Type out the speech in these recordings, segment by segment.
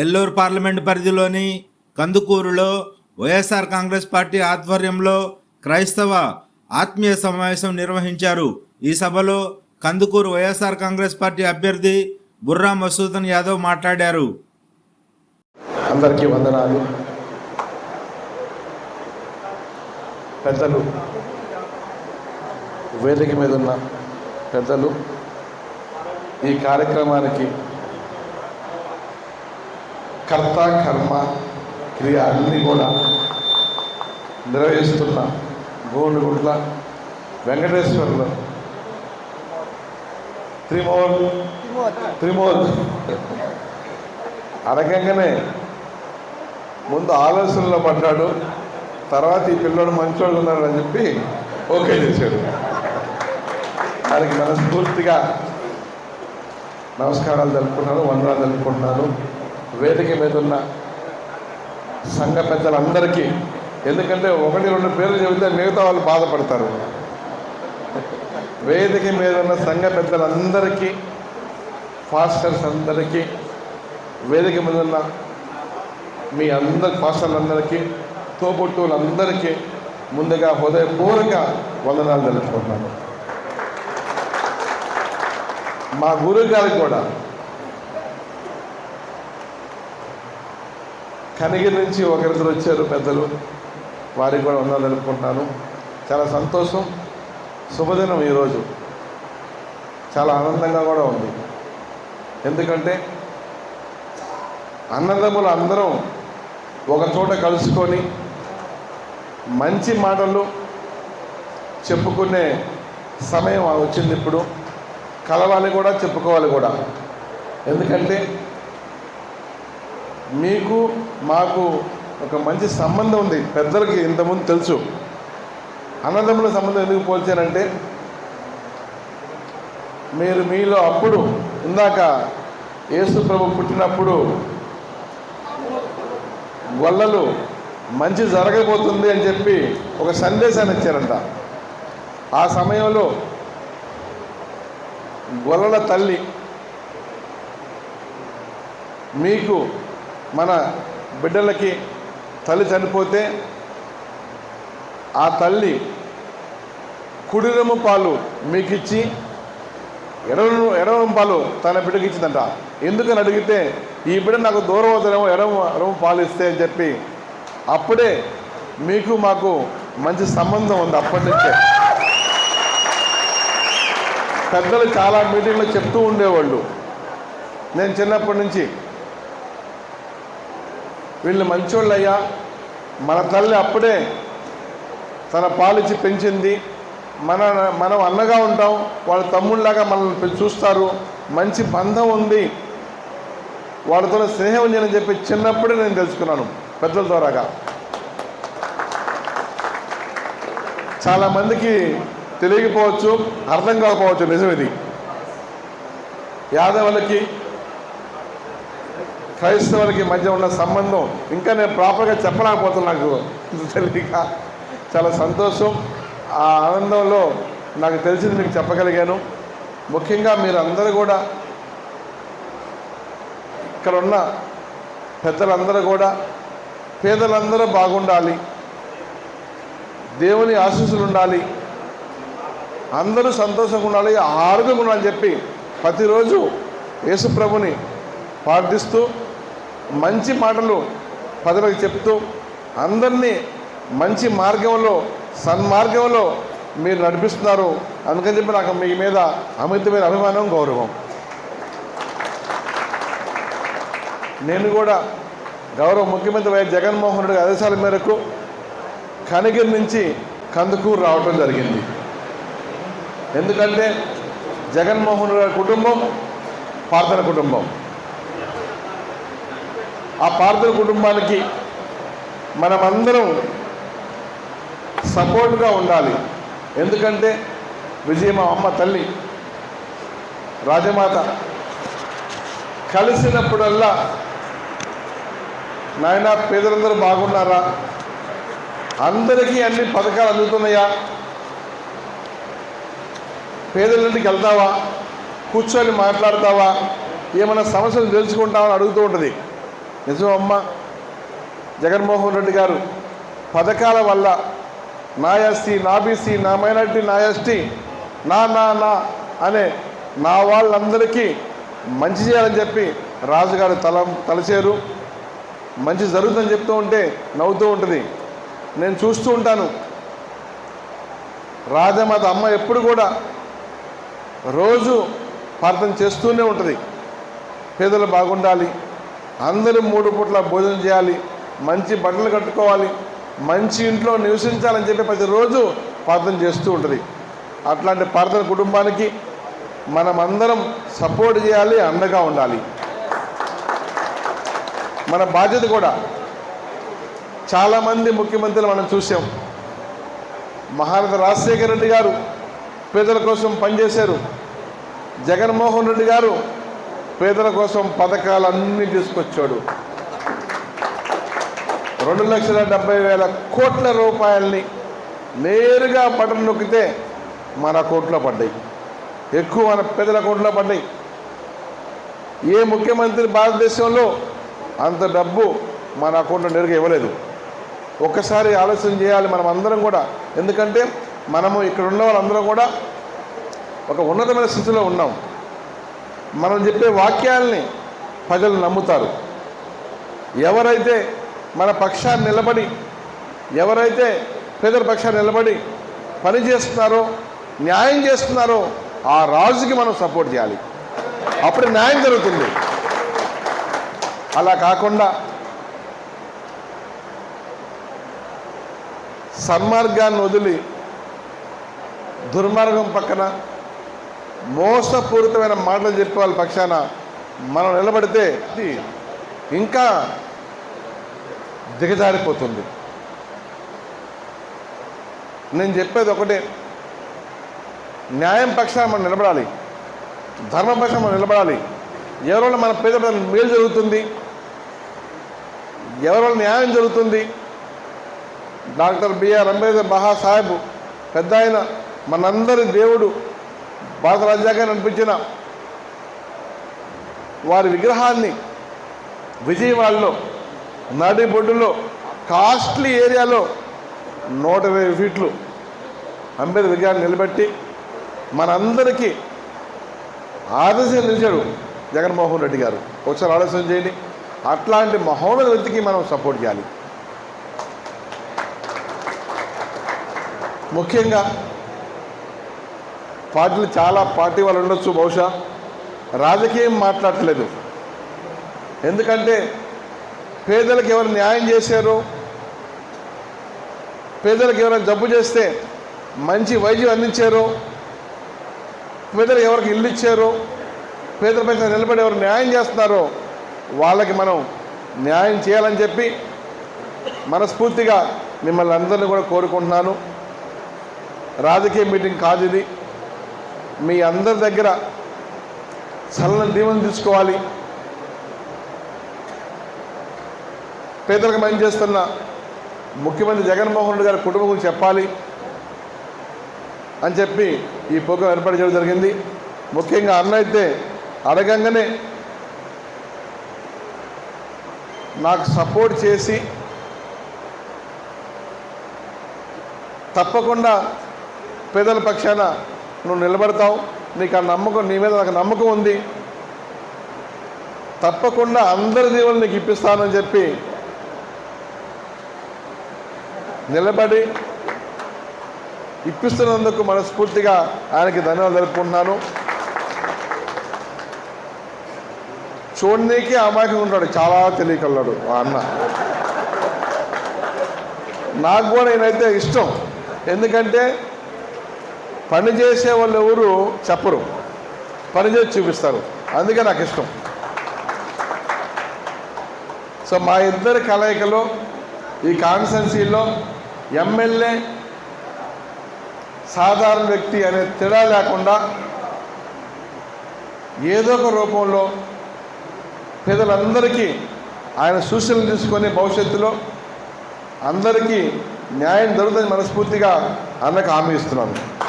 Nellore parliament పరిధిలోని కందుకూరులో YSR Congress party ఆధ్వర్యంలో క్రైస్తవ ఆత్మీయ సమావేశం నిర్వహించారు. ఈ సభలో కందుకూరు వైఎస్ఆర్ కాంగ్రెస్ పార్టీ అభ్యర్థి బుర్రా మసూదన్ యాదవ్ మాట్లాడారు. అందరికీ వందనాలు. పెద్దలు వేదిక మీద ఉన్న పెద్దలు ఈ కార్యక్రమానికి కర్త కర్మ క్రియ అన్నీ కూడా నిర్వహిస్తున్న గోండుగుంట్ల వెంకటేశ్వర్లు. త్రిమోల్ త్రిమోల్ అడగంగానే ముందు ఆలోచనలో పడ్డాడు తర్వాత ఈ పిల్లడు మంచోళ్ళు ఉన్నాడు అని చెప్పి ఓకే చేశాడు. దానికి మనస్ఫూర్తిగా నమస్కారాలు తెలుపుకుంటున్నాను వందనాలు తెలుపుకుంటున్నాను. వేదిక మీద ఉన్న సంఘ పెద్దలందరికీ ఎందుకంటే ఒకటి రెండు పేర్లు చెబితే మిగతా వాళ్ళు బాధపడతారు. వేదిక మీద ఉన్న సంఘ పెద్దలందరికీ ఫాస్టర్స్ అందరికీ వేదిక మీద ఉన్న మీ అందరి ఫాస్టర్లందరికీ తోబుట్టువులందరికీ ముందుగా హృదయపూర్వక వందనాలు తెలుసుకుంటున్నాను మా గురువు గారికి కూడా కనిగిరి నుంచి ఒకరిద్దరు వచ్చారు పెద్దలు. వారికి కూడా వందనాలు అనుకుంటాను చాలా సంతోషం. శుభదినం ఈరోజు. చాలా ఆనందంగా కూడా ఉంది. ఎందుకంటే అన్నదమ్ములు అందరం ఒక చోట కలుసుకొని మంచి మాటలు చెప్పుకునే సమయం వచ్చింది ఇప్పుడు. కలవాలి కూడా చెప్పుకోవాలి కూడా. ఎందుకంటే మీకు మాకు ఒక మంచి సంబంధం ఉంది. పెద్దలకి ఇంతకుముందు తెలుసు. అన్నదమ్ముల సంబంధం ఎందుకు పోల్చానంటే మీరు మీలో అప్పుడు ఇందాక యేసు ప్రభు పుట్టినప్పుడు గొల్లలు మంచి జరగబోతుంది అని చెప్పి ఒక సందేశాన్ని ఇచ్చారంట. ఆ సమయంలో గొల్లల తల్లి మీకు మన బిడ్డలకి తల్లి చనిపోతే ఆ తల్లి కుడిరము పాలు మీకు ఇచ్చి ఎడవ ఎడమ పాలు తన బిడ్డకి ఇచ్చిందంట. ఎందుకని అడిగితే ఈ బిడ్డ నాకు దూరం అవుతారేమో ఎడమ ఎడమ పాలు ఇస్తే అని చెప్పి అప్పుడే మీకు మాకు మంచి సంబంధం ఉంది అప్పటి నుంచే. పెద్దలు చాలా మీటింగ్లో చెప్తూ ఉండేవాళ్ళు. నేను చిన్నప్పటి నుంచి వీళ్ళు మంచోళ్ళయ్యా. మన తల్లి అప్పుడే తన పాలిచ్చి పెంచింది. మన మనం అన్నగా ఉంటాం. వాళ్ళ తమ్ముళ్ళలాగా మనల్ని చూస్తారు. మంచి బంధం ఉంది. వాళ్ళతో స్నేహం ఉంది అని చెప్పి చిన్నప్పుడే నేను తెలుసుకున్నాను పెద్దల ద్వారాగా. చాలామందికి తెలియకపోవచ్చు అర్థం కాకపోవచ్చు నిజం ఇది. యాదవులకి క్రైస్తవులకి మధ్య ఉన్న సంబంధం ఇంకా నేను ప్రాపర్గా చెప్పలేకపోతున్నా నాకు తెలియక. చాలా సంతోషం. ఆ ఆనందంలో నాకు తెలిసింది మీకు చెప్పగలిగాను. ముఖ్యంగా మీరందరూ కూడా ఇక్కడ ఉన్న పెద్దలందరూ కూడా పేదలందరూ బాగుండాలి. దేవుని ఆశీస్సులు ఉండాలి. అందరూ సంతోషంగా ఉండాలి ఆరోగ్యంగా ఉండాలని చెప్పి ప్రతిరోజు యేసుప్రభుని ప్రార్థిస్తూ మంచి మాటలు ప్రజలకు చెప్తూ అందరినీ మంచి మార్గంలో సన్మార్గంలో మీరు నడిపిస్తున్నారు. అందుకని చెప్పి నాకు మీ మీద అమితమైన అభిమానం గౌరవం. నేను కూడా గౌరవ ముఖ్యమంత్రి వైఎస్ జగన్మోహన్ రెడ్డి ఆదేశాల మేరకు కనిగిరి నుంచి కందుకూరు రావటం జరిగింది. ఎందుకంటే జగన్మోహన్ రెడ్డి గారి కుటుంబం పార్థన కుటుంబం. ఆ పార్థుల కుటుంబానికి మనమందరం సపోర్ట్గా ఉండాలి. ఎందుకంటే విజయ మా అమ్మ తల్లి రాజమాత కలిసినప్పుడల్లా నాయన పేదలందరూ బాగున్నారా? అందరికీ అన్ని పథకాలు అందుతున్నాయా? పేదలంటికి వెళ్తావా? కూర్చొని మాట్లాడతావా? ఏమైనా సమస్యలు తెలుసుకుంటామని అని అడుగుతూ ఉంటుంది. నిజం అమ్మ. జగన్మోహన్ రెడ్డి గారు పథకాల వల్ల నా ఎస్సీ నా బీసీ నా మైనార్టీ నా ఎస్టీ నా నా నా అనే నా వాళ్ళందరికీ మంచి చేయాలని చెప్పి రాజుగారు తల తలచేరు. మంచి జరుగుతుందని చెప్తూ ఉంటే నవ్వుతూ ఉంటుంది. నేను చూస్తూ ఉంటాను. రాజమాత అమ్మ ఎప్పుడు కూడా రోజు ప్రార్థన చేస్తూనే ఉంటుంది. పేదలు బాగుండాలి. అందరూ మూడు పూట్ల భోజనం చేయాలి మంచి బట్టలు కట్టుకోవాలి మంచి ఇంట్లో నివసించాలని చెప్పి ప్రతిరోజు ప్రార్థన చేస్తూ ఉంటుంది. అట్లాంటి ప్రార్థన కుటుంబానికి మనమందరం సపోర్ట్ చేయాలి అండగా ఉండాలి. మన బాధ్యత కూడా. చాలామంది ముఖ్యమంత్రులు మనం చూసాం. మహారథ రాజశేఖర రెడ్డి గారు పేదల కోసం పనిచేశారు. జగన్మోహన్ రెడ్డి గారు పేదల కోసం పథకాలన్నీ తీసుకొచ్చాడు. రెండు లక్షల డెబ్బై వేల కోట్ల రూపాయల్ని నేరుగా బటన్ నొక్కితే మన అకౌంట్లో పడ్డాయి. ఎక్కువ మన పేదల అకౌంట్లో పడ్డాయి. ఏ ముఖ్యమంత్రి భారతదేశంలో అంత డబ్బు మన అకౌంట్లో నేరుగా ఇవ్వలేదు. ఒక్కసారి ఆలోచన చేయాలి మనం అందరం కూడా. ఎందుకంటే మనము ఇక్కడ ఉన్న వాళ్ళందరం కూడా ఒక ఉన్నతమైన స్థితిలో ఉన్నాం. మనం చెప్పే వాక్యాల్ని ప్రజలు నమ్ముతారు. ఎవరైతే మన పక్షాన్ని నిలబడి ఎవరైతే పేదల పక్షాన్ని నిలబడి పని చేస్తున్నారో న్యాయం చేస్తున్నారో ఆ రాజుకి మనం సపోర్ట్ చేయాలి. అప్పుడు న్యాయం జరుగుతుంది. అలా కాకుండా సన్మార్గాన్ని వదిలి దుర్మార్గం పక్కన మోసపూరితమైన మాటలు చెప్పే వాళ్ళ పక్షాన. మనం నిలబడితే ఇది ఇంకా దిగజారిపోతుంది. నేను చెప్పేది ఒకటే. న్యాయం పక్షాన మనం నిలబడాలి. ధర్మం పక్షాన మనం నిలబడాలి. ఎవరి మన పేద మేలు జరుగుతుంది? ఎవరి న్యాయం జరుగుతుంది? డాక్టర్ బిఆర్ అంబేద్కర్ మహాసాహెబ్ పెద్ద ఆయన మనందరి దేవుడు భారత రాజ్యాంగాన్ని అనిపించిన వారి విగ్రహాన్ని విజయవాడలో నడిబొడ్డులో కాస్ట్లీ ఏరియాలో నూట ఇరవై ఫీట్లు అంబేద్కర్ విగ్రహాన్ని నిలబెట్టి మనందరికీ ఆదర్శంగా నిలిచాడు జగన్మోహన్ రెడ్డి గారు. ఒకసారి ఆలోచన చేయండి. అట్లాంటి మహోన్నత వ్యక్తికి మనం సపోర్ట్ చేయాలి. ముఖ్యంగా పార్టీలు చాలా పార్టీ వాళ్ళు ఉండొచ్చు బహుశా. రాజకీయం మాట్లాడట్లేదు ఎందుకంటే పేదలకు ఎవరు న్యాయం చేశారు? పేదలకు ఎవరైనా జబ్బు చేస్తే మంచి వైద్యం అందించారు? పేదలకు ఎవరికి ఇల్లు ఇచ్చారో? పేదల పైన నిలబడి ఎవరు న్యాయం చేస్తున్నారో వాళ్ళకి మనం న్యాయం చేయాలని చెప్పి మనస్ఫూర్తిగా మిమ్మల్ని అందరినీ కూడా కోరుకుంటున్నాను. రాజకీయ మీటింగ్ కాదు ఇది. మీ అందరి దగ్గర చల్లని దీవెన తీసుకోవాలి. పేదలకు మంచి చేస్తున్న ముఖ్యమంత్రి జగన్మోహన్ రెడ్డి గారి కుటుంబం గురించి చెప్పాలి అని చెప్పి ఈ ప్రోగ్రాం ఏర్పాటు చేయడం జరిగింది. ముఖ్యంగా అన్న అయితే అడగంగానే నాకు సపోర్ట్ చేసి తప్పకుండా పేదల పక్షాన నువ్వు నిలబడతావు. నీకు ఆ నమ్మకం నీ మీద నాకు నమ్మకం ఉంది. తప్పకుండా అందరి దీవులు నీకు ఇప్పిస్తానని చెప్పి నిలబడి ఇప్పిస్తున్నందుకు మనస్ఫూర్తిగా ఆయనకి ధన్యవాదాలు జరుపుకుంటున్నాను చూడనీకి అమాయకంగా ఉంటాడు చాలా తెలియకల్లాడు ఆ అన్న. నాకు కూడా నేనైతే ఇష్టం. ఎందుకంటే పని చేసే వాళ్ళు ఎవరు చెప్పరు. పని చేసి చూపిస్తారు. అందుకే నాకు ఇష్టం. సో మా ఇద్దరి కలయికలో ఈ కాన్స్టెన్సీలో ఎమ్మెల్యే సాధారణ వ్యక్తి అనే తేడా లేకుండా ఏదో ఒక రూపంలో పేదలందరికీ ఆయన సూచనలు తీసుకొని భవిష్యత్తులో అందరికీ న్యాయం దొరుకుతుంది మనస్ఫూర్తిగా అన్నకు హామీ ఇస్తున్నాను.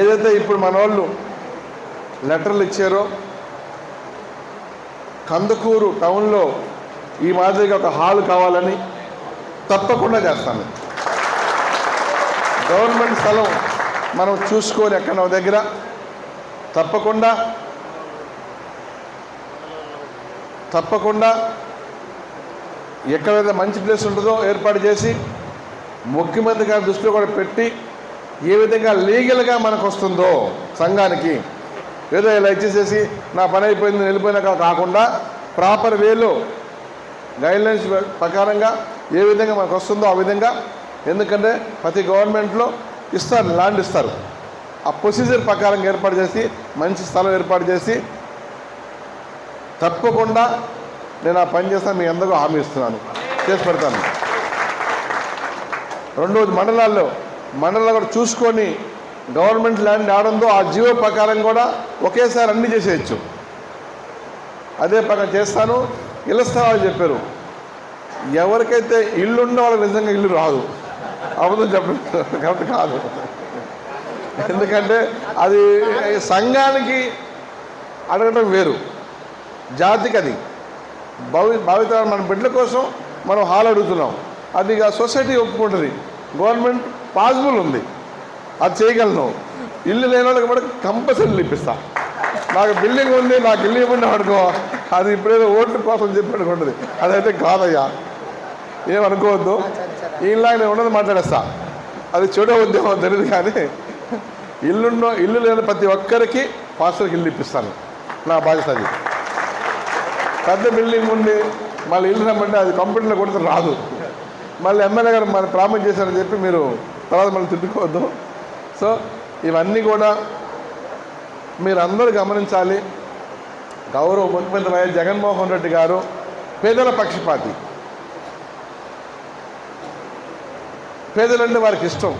ఏదైతే ఇప్పుడు మన వాళ్ళు లెటర్లు ఇచ్చారో కందుకూరు టౌన్లో ఈ మాదిరిగా ఒక హాల్ కావాలని తప్పకుండా చేస్తాను. గవర్నమెంట్ స్థలం మనం చూసుకొని ఎక్కడ దగ్గర తప్పకుండా తప్పకుండా ఎక్కడైతే మంచి ప్లేస్ ఉంటుందో ఏర్పాటు చేసి ముఖ్యమంత్రి గారి దృష్టిలో కూడా పెట్టి ఏ విధంగా లీగల్గా మనకు వస్తుందో సంఘానికి ఏదో ఇలా ఇచ్చేసేసి నా పని అయిపోయింది వెళ్ళిపోయినాక కాకుండా ప్రాపర్ వేలో గైడ్లైన్స్ ప్రకారంగా ఏ విధంగా మనకు వస్తుందో ఆ విధంగా. ఎందుకంటే ప్రతి గవర్నమెంట్లో ఇస్తారు ల్యాండ్ ఇస్తారు. ఆ ప్రొసీజర్ ప్రకారం ఏర్పాటు చేసి మంచి స్థలం ఏర్పాటు చేసి తప్పకుండా నేను ఆ పని చేస్తాను మీ అందరికీ హామీ ఇస్తున్నాను. చేసి పెడతాను. రెండోది మండలాల్లో మండలం కూడా చూసుకొని గవర్నమెంట్ ల్యాండ్ ఆడందో ఆ జీవో ప్రకారం కూడా ఒకేసారి అన్ని చేసేయచ్చు. అదే ప్రకారం చేస్తాను. ఇళ్ళ స్థలాలు చెప్పారు. ఎవరికైతే ఇల్లు వాళ్ళకి నిజంగా ఇల్లు రాదు. అబద్ధం చెప్పలేదు కరెక్ట్ కాదు. ఎందుకంటే అది సంఘానికి అడగడం వేరు. జాతికి అది. భవి భావితరాలు మన బిడ్డల కోసం మనం హాల్ అడుగుతున్నాం. అది ఇక సొసైటీ ఒప్పుకుంటుంది. గవర్నమెంట్ పాసిబుల్ ఉంది. అది చేయగలను. ఇల్లు లేని వాళ్ళకి కూడా కంపల్సరీ ఇప్పిస్తా. నాకు బిల్డింగ్ ఉంది నాకు ఇల్లు ఇవ్వండి అనుకో అది ఇప్పుడేదో ఓట్ల కోసం చెప్పి ఉంటుంది. అదైతే కాదయ్యా. ఏమనుకోవద్దు ఈలాగా నేను ఉన్నది మాట్లాడేస్తా. అది చెడు ఉద్యమం తెలియదు కానీ ఇల్లున్నో ఇల్లు లేని ప్రతి ఒక్కరికి పాస్టర్కి ఇల్లు ఇప్పిస్తాను. నా బాధ్యత అది. పెద్ద బిల్డింగ్ ఉండి మళ్ళీ ఇల్లు రమ్మంటే అది కంప్యూటర్లో కొడితే రాదు. మళ్ళీ ఎమ్మెల్యే గారు మన ప్రామిస్ చేశారని చెప్పి మీరు తర్వాత మళ్ళీ తిట్టుకోవద్దు. సో ఇవన్నీ కూడా మీరందరూ గమనించాలి. గౌరవ ముఖ్యమంత్రి వైఎస్ జగన్మోహన్ రెడ్డి గారు పేదల పక్షపాతి. పేదలంటే వారికి ఇష్టం.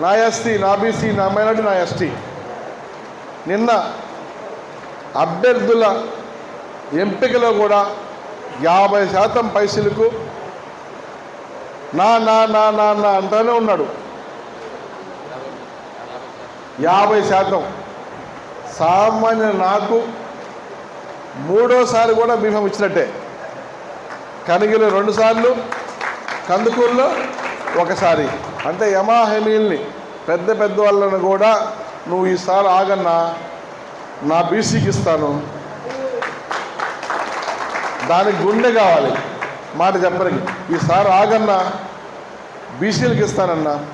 నా ఎస్టీ నా బీసీ నా మైనార్టీ నా ఎస్టీ. నిన్న అభ్యర్థుల ఎంపికలో కూడా యాభై శాతం పైసలకు నా నా నా నా నా అంటానే ఉన్నాడు. యాభై శాతం. సామాన్య నాకు మూడోసారి కూడా బీఫం ఇచ్చినట్టే. కనిగిలో రెండుసార్లు కందుకూరులో ఒకసారి. అంటే యమాహమీల్ని పెద్ద పెద్ద వాళ్ళను కూడా నువ్వు ఈసారి ఆగన్నా నా బీసీకి ఇస్తాను. దానికి గుండె కావాలి. మాట చెప్పడానికి ఈసారి ఆగన్నా బీసీలకు ఇస్తానన్నా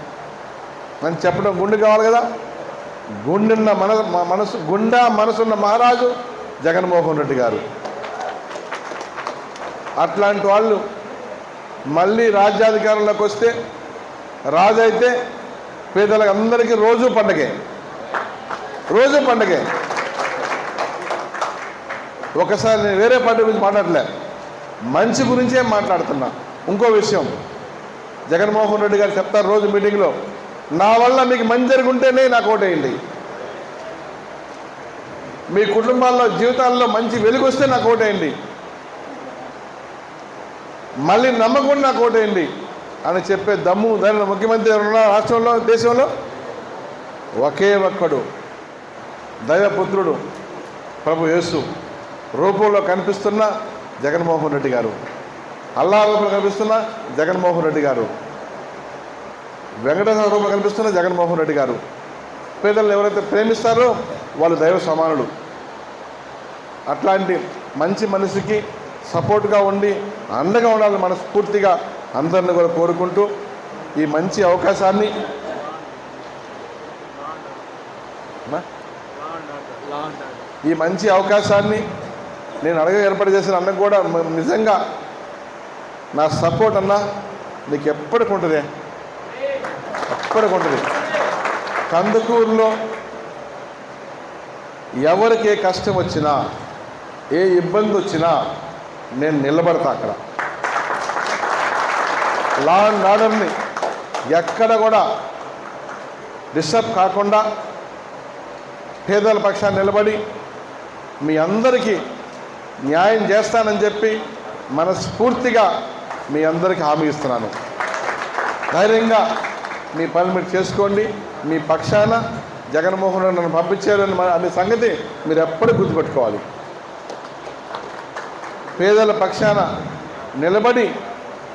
నన్ను చెప్పడం గుండె కావాలి కదా? గుండెన్న మన మనసు గుండా మనసున్న మహారాజు జగన్మోహన్ రెడ్డి గారు. అట్లాంటి వాళ్ళు మళ్ళీ రాజ్యాధికారంలోకి వస్తే రాజు అయితే పేదలకు అందరికీ రోజు పండగే. రోజు పండగే. ఒకసారి నేను వేరే పార్టీ గురించి మాట్లాడలే. మంచి గురించే మాట్లాడుతున్నా. ఇంకో విషయం జగన్మోహన్ రెడ్డి గారు చెప్తారు రోజు మీటింగ్లో నా వల్ల మీకు మంచి జరుగుంటేనే నాకు ఓటేయండి. మీ కుటుంబాల్లో జీవితాల్లో మంచి వెలుగు వస్తే నాకు ఓటేయండి. మళ్ళీ నమ్మకం నాకు ఓటేయండి. అని చెప్పే దమ్ము దాని ముఖ్యమంత్రి ఎవరున్నా రాష్ట్రంలో దేశంలో? ఒకే ఒక్కడు దైవపుత్రుడు ప్రభు యేసు. రూపంలో కనిపిస్తున్న జగన్మోహన్ రెడ్డి గారు. అల్లా రూపంలో కనిపిస్తున్న జగన్మోహన్ రెడ్డి గారు. వెంకటేశ్వర రూపంలో కనిపిస్తున్న జగన్మోహన్ రెడ్డి గారు. పేదలను ఎవరైతే ప్రేమిస్తారో వాళ్ళు దైవ సమానుడు అట్లాంటి మంచి మనిషికి సపోర్ట్గా ఉండి అండగా ఉండాలని మనస్ఫూర్తిగా అందరిని కూడా కోరుకుంటూ ఈ మంచి అవకాశాన్ని ఈ మంచి అవకాశాన్ని నేను అడగ ఏర్పాటు చేసిన అన్నకు కూడా నిజంగా నా సపోర్ట్ అన్నా నీకు ఎప్పటికి ఉంటుంది? ఎప్పటికి ఉంటుంది? కందుకూరులో ఎవరికి ఏ కష్టం వచ్చినా ఏ ఇబ్బంది వచ్చినా నేను నిలబడతా అక్కడ. లా అండ్ ఆర్డర్ని ఎక్కడ కూడా డిస్టర్బ్ కాకుండా పేదల పక్షాన్ని నిలబడి మీ అందరికీ న్యాయం చేస్తానని చెప్పి మనస్ఫూర్తిగా మీ అందరికీ హామీ ఇస్తున్నాను. ధైర్యంగా మీ పని మీరు చేసుకోండి. మీ పక్షాన జగన్మోహన్ రెడ్డి నన్ను పంపించారని అనే సంగతి మీరు ఎప్పుడు గుర్తుపెట్టుకోవాలి. పేదల పక్షాన నిలబడి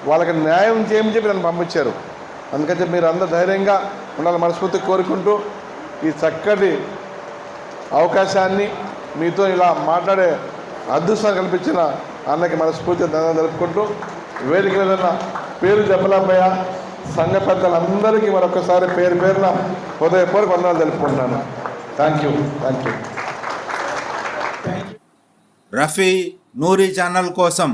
వాళ్ళకి న్యాయం చేయమని చెప్పి నన్ను పంపించారు. అందుకని మీరు అందరూ ధైర్యంగా ఉండాలని మనస్ఫూర్తి కోరుకుంటూ ఈ చక్కటి అవకాశాన్ని మీతో ఇలా మాట్లాడే అదృష్టం కల్పించిన అన్నకి మనస్ఫూర్తిగా స్ఫూర్తి జరుపుకుంటూ వేదిక మీద పేరు చెప్పలేకపోయా సంఘ పెద్దలందరికీ మరొకసారి పేరు పేరున హృదయపూర్వక వందనాలు తెలుపుకుంటున్నాను. Thank you thank you Rafi Noori channel కోసం